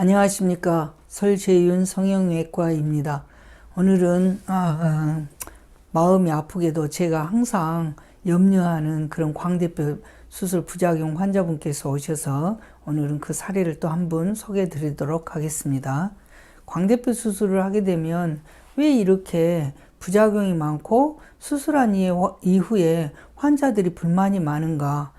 안녕하십니까 설재윤 성형외과입니다. 오늘은 아, 아, 마음이 아프게도 제가 항상 염려하는 그런 광대뼈 수술 부작용 환자분께서 오셔서 오늘은 그 사례를 또 한 분 소개해 드리도록 하겠습니다. 광대뼈 수술을 하게 되면 왜 이렇게 부작용이 많고 수술한 이후에 환자들이 불만이 많은가?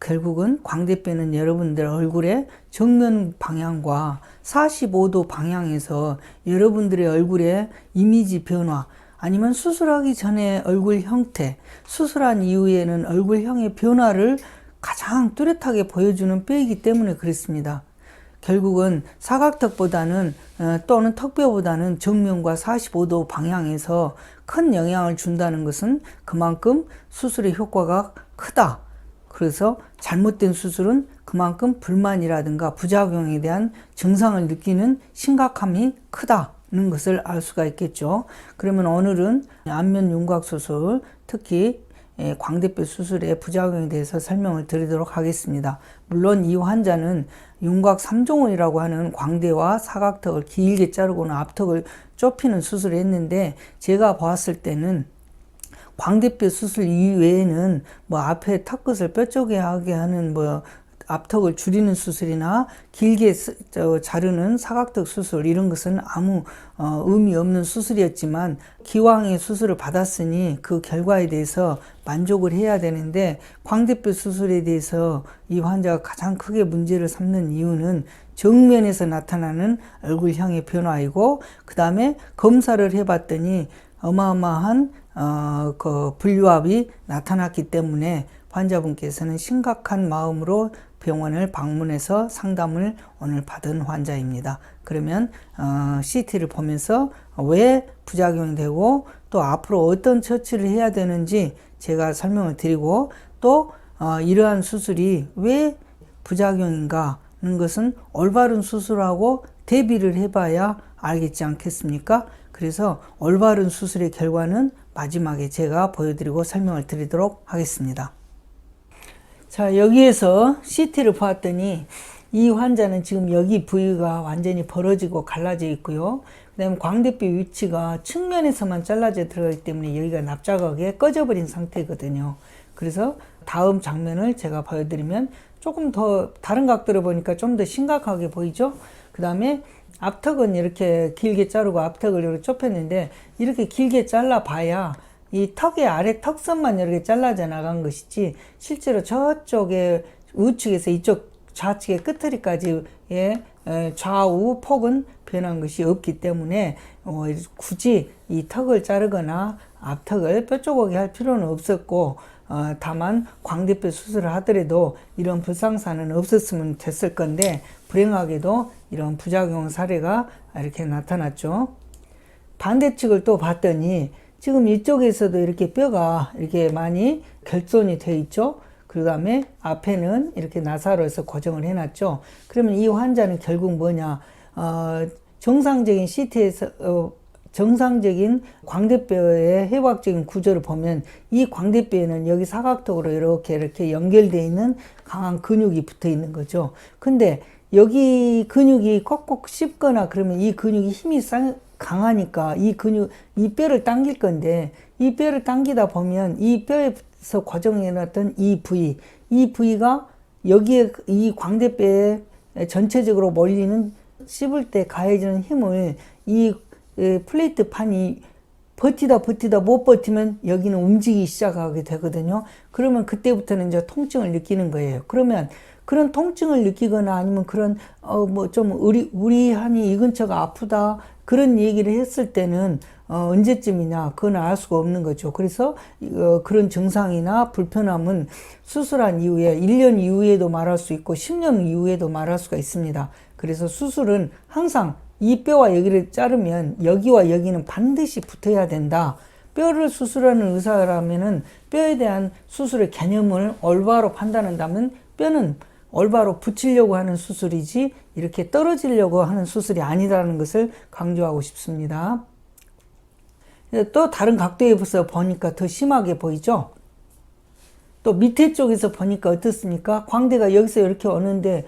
결국은 광대뼈는 여러분들 얼굴의 정면 방향과 45도 방향에서 여러분들의 얼굴의 이미지 변화 아니면 수술하기 전에 얼굴 형태, 수술한 이후에는 얼굴형의 변화를 가장 뚜렷하게 보여주는 뼈이기 때문에 그렇습니다. 결국은 사각턱보다는 어, 또는 턱뼈보다는 정면과 45도 방향에서 큰 영향을 준다는 것은 그만큼 수술의 효과가 크다. 그래서 잘못된 수술은 그만큼 불만이라든가 부작용에 대한 증상을 느끼는 심각함이 크다는 것을 알 수가 있겠죠. 그러면 오늘은 안면 윤곽 수술, 특히 예, 광대뼈 수술의 부작용에 대해서 설명을 드리도록 하겠습니다. 물론 이 환자는 윤곽 3종원이라고 하는 광대와 사각턱을 길게 자르고는 앞턱을 좁히는 수술을 했는데 제가 봤을 때는 광대뼈 수술 이외에는 뭐 앞에 턱끝을 뼈쪽에 하게 하는 뭐 앞턱을 줄이는 수술이나 길게 자르는 사각턱 수술 이런 것은 아무 어, 의미 없는 수술이었지만 기왕의 수술을 받았으니 그 결과에 대해서 만족을 해야 되는데 광대뼈 수술에 대해서 이 환자가 가장 크게 문제를 삼는 이유는 정면에서 나타나는 얼굴형의 변화이고 그 다음에 검사를 해봤더니 어마어마한 어, 그 분류압이 나타났기 때문에 환자분께서는 심각한 마음으로 병원을 방문해서 상담을 오늘 받은 환자입니다. 그러면 어, CT를 보면서 왜 부작용이 되고 또 앞으로 어떤 처치를 해야 되는지 제가 설명을 드리고 또 어, 이러한 수술이 왜 부작용인가 하는 것은 올바른 수술하고 대비를 해봐야 알겠지 않겠습니까? 그래서 올바른 수술의 결과는 마지막에 제가 보여드리고 설명을 드리도록 하겠습니다. 자, 여기에서 CT를 보았더니 이 환자는 지금 여기 부위가 완전히 벌어지고 갈라져 있고요. 그 다음에 광대뼈 위치가 측면에서만 잘라져 들어가기 때문에 여기가 납작하게 꺼져버린 상태거든요. 그래서 다음 장면을 제가 보여드리면 조금 더 다른 각도로 보니까 좀 더 심각하게 보이죠? 그 다음에 앞턱은 이렇게 길게 자르고 앞턱을 이렇게 좁혔는데 이렇게 길게 잘라 봐야 이 턱의 아래 턱선만 이렇게 잘라져 나간 것이지 실제로 저쪽에 우측에서 이쪽 좌측의 끝머리까지의 좌우 폭은 변한 것이 없기 때문에 어, 굳이 이 턱을 자르거나 앞턱을 뼈조각이 할 필요는 없었고 어, 다만 광대뼈 수술을 하더라도 이런 불상사는 없었으면 됐을 건데 불행하게도 이런 부작용 사례가 이렇게 나타났죠. 반대측을 또 봤더니 지금 이쪽에서도 이렇게 뼈가 이렇게 많이 결손이 돼 있죠. 그 다음에 앞에는 이렇게 나사로에서 고정을 해놨죠. 그러면 이 환자는 결국 뭐냐, 어, 정상적인 CT에서, 어, 정상적인 광대뼈의 해부학적인 구조를 보면 이 광대뼈에는 여기 사각턱으로 이렇게 이렇게 연결되어 있는 강한 근육이 붙어 있는 거죠. 근데 여기 근육이 꼭꼭 씹거나 그러면 이 근육이 힘이 강하니까 이 근육, 이 뼈를 당길 건데 이 뼈를 당기다 보면 이 뼈에서 고정해 놨던 이 부위, 이 부위가 여기에 이 광대뼈에 전체적으로 몰리는 씹을 때 가해지는 힘을 이 플레이트 판이 버티다 버티다 못 버티면 여기는 움직이기 시작하게 되거든요. 그러면 그때부터는 이제 통증을 느끼는 거예요. 그러면 그런 통증을 느끼거나 아니면 그런 어 뭐 좀 우리 우리하니 이 근처가 아프다 그런 얘기를 했을 때는 어 언제쯤이냐 그건 알 수가 없는 거죠. 그래서 어 그런 증상이나 불편함은 수술한 이후에 1년 이후에도 말할 수 있고 10년 이후에도 말할 수가 있습니다. 그래서 수술은 항상 이 뼈와 여기를 자르면 여기와 여기는 반드시 붙어야 된다. 뼈를 수술하는 의사라면은 뼈에 대한 수술의 개념을 올바로 판단한다면 뼈는 올바로 붙이려고 하는 수술이지 이렇게 떨어지려고 하는 수술이 아니라는 것을 강조하고 싶습니다. 또 다른 각도에서 보니까 더 심하게 보이죠? 또 밑에 쪽에서 보니까 어떻습니까? 광대가 여기서 이렇게 오는데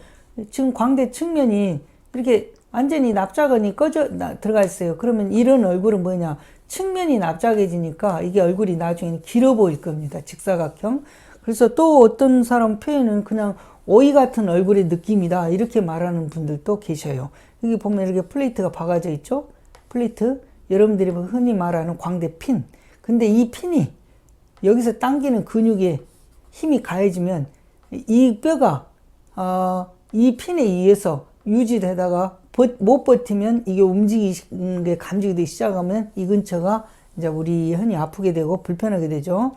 지금 광대 측면이 이렇게 완전히 납작은이 꺼져 나- 들어가 있어요. 그러면 이런 얼굴은 뭐냐? 측면이 납작해지니까 이게 얼굴이 나중에는 길어 보일 겁니다. 직사각형. 그래서 또 어떤 사람 표현은 그냥 오이 같은 얼굴의 느낌이다. 이렇게 말하는 분들도 계셔요. 여기 보면 이렇게 플레이트가 박아져 있죠? 플레이트. 여러분들이 뭐 흔히 말하는 광대 핀. 근데 이 핀이 여기서 당기는 근육에 힘이 가해지면 이 뼈가 어, 이 핀에 의해서 유지되다가 버- 못 버티면 이게 움직이는 게 감지되기 시작하면 이 근처가 이제 우리 흔히 아프게 되고 불편하게 되죠.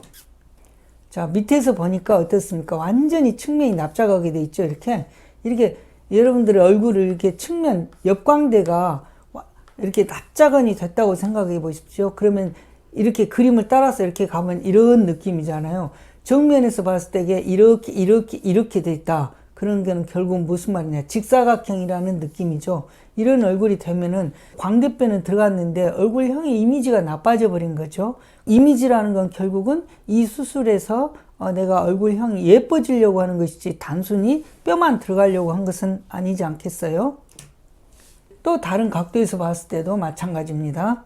자 밑에서 보니까 어떻습니까? 완전히 측면이 납작하게 돼 있죠. 이렇게 이렇게 여러분들의 얼굴을 이렇게 측면 옆광대가 와- 이렇게 납작은이 됐다고 생각해 보십시오. 그러면 이렇게 그림을 따라서 이렇게 가면 이런 느낌이잖아요. 정면에서 봤을 때 이게 이렇게 이렇게 이렇게 돼 있다. 그런 거는 결국 무슨 말이냐 직사각형이라는 느낌이죠. 이런 얼굴이 되면은 광대뼈는 들어갔는데 얼굴형의 이미지가 나빠져 버린 거죠. 이미지라는 건 결국은 이 수술에서 어, 내가 얼굴형이 예뻐지려고 하는 것이지 단순히 뼈만 들어가려고 한 것은 아니지 않겠어요? 또 다른 각도에서 봤을 때도 마찬가지입니다.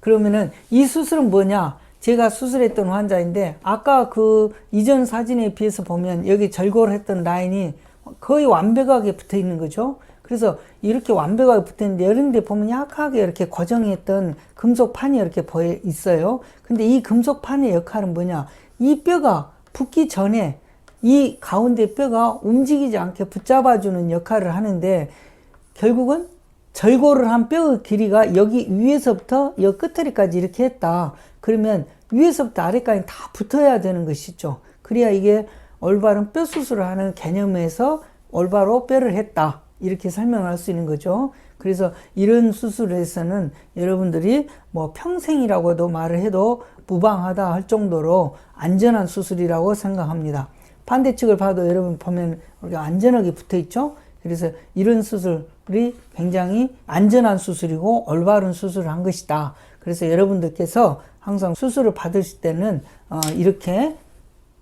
그러면은 이 수술은 뭐냐? 제가 수술했던 환자인데 아까 그 이전 사진에 비해서 보면 여기 절골을 했던 라인이 거의 완벽하게 붙어 있는 거죠. 그래서 이렇게 완벽하게 붙어 있는데 이런 데 보면 약하게 이렇게 고정했던 금속판이 이렇게 보여 있어요. 근데 이 금속판의 역할은 뭐냐? 이 뼈가 붙기 전에 이 가운데 뼈가 움직이지 않게 붙잡아주는 역할을 하는데 결국은 절골을 한 뼈의 길이가 여기 위에서부터 여 끝머리까지 이렇게 했다. 그러면 위에서부터 아래까지 다 붙어야 되는 것이죠. 그래야 이게 올바른 뼈 수술을 하는 개념에서 올바로 뼈를 했다. 이렇게 설명할 수 있는 거죠. 그래서 이런 수술에서는 여러분들이 뭐 평생이라고도 말을 해도 무방하다 할 정도로 안전한 수술이라고 생각합니다. 반대측을 봐도 여러분 보면 이렇게 안전하게 붙어 있죠. 그래서 이런 수술 이 굉장히 안전한 수술이고 올바른 수술을 한 것이다. 그래서 여러분들께서 항상 수술을 받으실 때는 어, 이렇게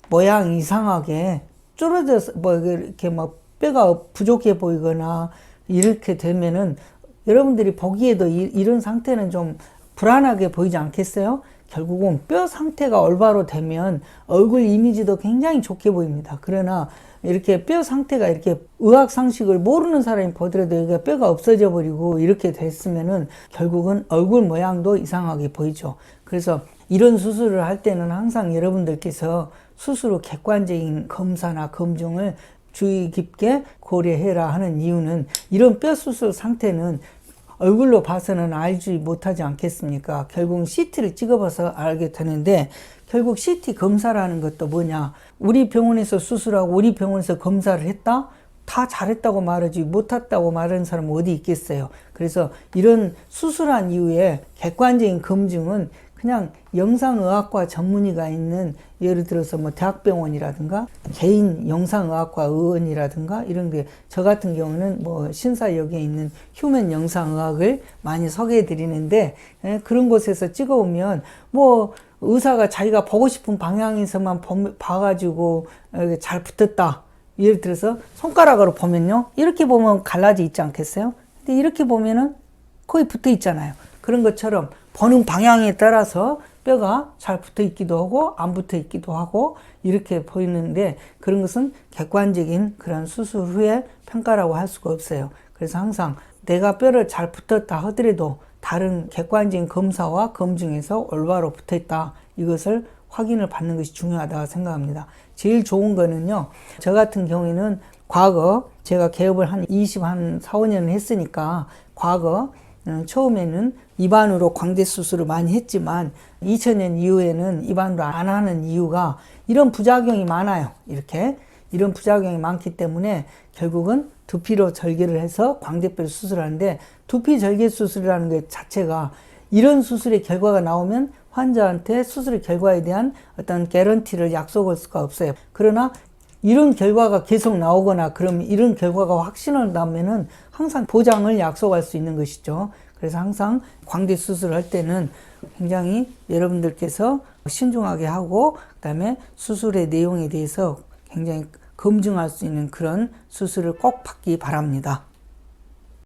모양 이상하게 쫄아져서 뭐 이렇게 뭐 뼈가 부족해 보이거나 이렇게 되면은 여러분들이 보기에도 이, 이런 상태는 좀 불안하게 보이지 않겠어요? 결국은 뼈 상태가 올바로 되면 얼굴 이미지도 굉장히 좋게 보입니다. 그러나 이렇게 뼈 상태가 이렇게 의학 상식을 모르는 사람이 보더라도 여기가 뼈가 없어져 버리고 이렇게 됐으면은 결국은 얼굴 모양도 이상하게 보이죠. 그래서 이런 수술을 할 때는 항상 여러분들께서 후 객관적인 검사나 검증을 주의 깊게 고려해라 하는 이유는 이런 뼈 수술 상태는 얼굴로 봐서는 알지 못하지 않겠습니까? 결국 CT를 찍어봐서 알게 되는데 결국 CT 검사라는 것도 뭐냐? 우리 병원에서 수술하고 우리 병원에서 검사를 했다? 다 잘했다고 말하지 못했다고 말하는 사람은 어디 있겠어요? 그래서 이런 수술한 이후에 객관적인 검증은 그냥 영상의학과 전문의가 있는 예를 들어서 뭐 대학병원이라든가 개인 영상의학과 의원이라든가 이런 게 저 같은 경우는 뭐 신사역에 있는 휴먼 영상의학을 많이 소개해 드리는데 예, 그런 곳에서 찍어오면 뭐 의사가 자기가 보고 싶은 방향에서만 보- 봐가지고 이렇게 잘 붙었다. 예를 들어서 손가락으로 보면요 이렇게 보면 갈라져 있지 않겠어요? 근데 이렇게 보면은 거의 붙어 있잖아요. 그런 것처럼 보는 방향에 따라서 뼈가 잘 붙어 있기도 하고 안 붙어 있기도 하고 이렇게 보이는데 그런 것은 객관적인 그런 수술 후에 평가라고 할 수가 없어요. 그래서 항상 내가 뼈를 잘 붙었다 하더라도 다른 객관적인 검사와 검증에서 올바로 붙어 있다. 이것을 확인을 받는 것이 중요하다고 생각합니다. 제일 좋은 거는요. 저 같은 경우에는 과거 제가 개업을 한 20, 한 4, 5년을 했으니까 과거 음, 처음에는 입안으로 광대 수술을 많이 했지만 2000년 이후에는 입안으로 안 하는 이유가 이런 부작용이 많아요. 이렇게 이런 부작용이 많기 때문에 결국은 두피로 절개를 해서 광대뼈를 수술하는데 두피 절개 수술이라는 것 자체가 이런 수술의 결과가 나오면 환자한테 수술의 결과에 대한 어떤 개런티를 약속할 수가 없어요. 그러나 이런 결과가 계속 나오거나 그럼 이런 결과가 확신을 나면은 항상 보장을 약속할 수 있는 것이죠. 그래서 항상 광대 수술을 할 때는 굉장히 여러분들께서 신중하게 하고 그다음에 수술의 내용에 대해서 굉장히 검증할 수 있는 그런 수술을 꼭 받기 바랍니다.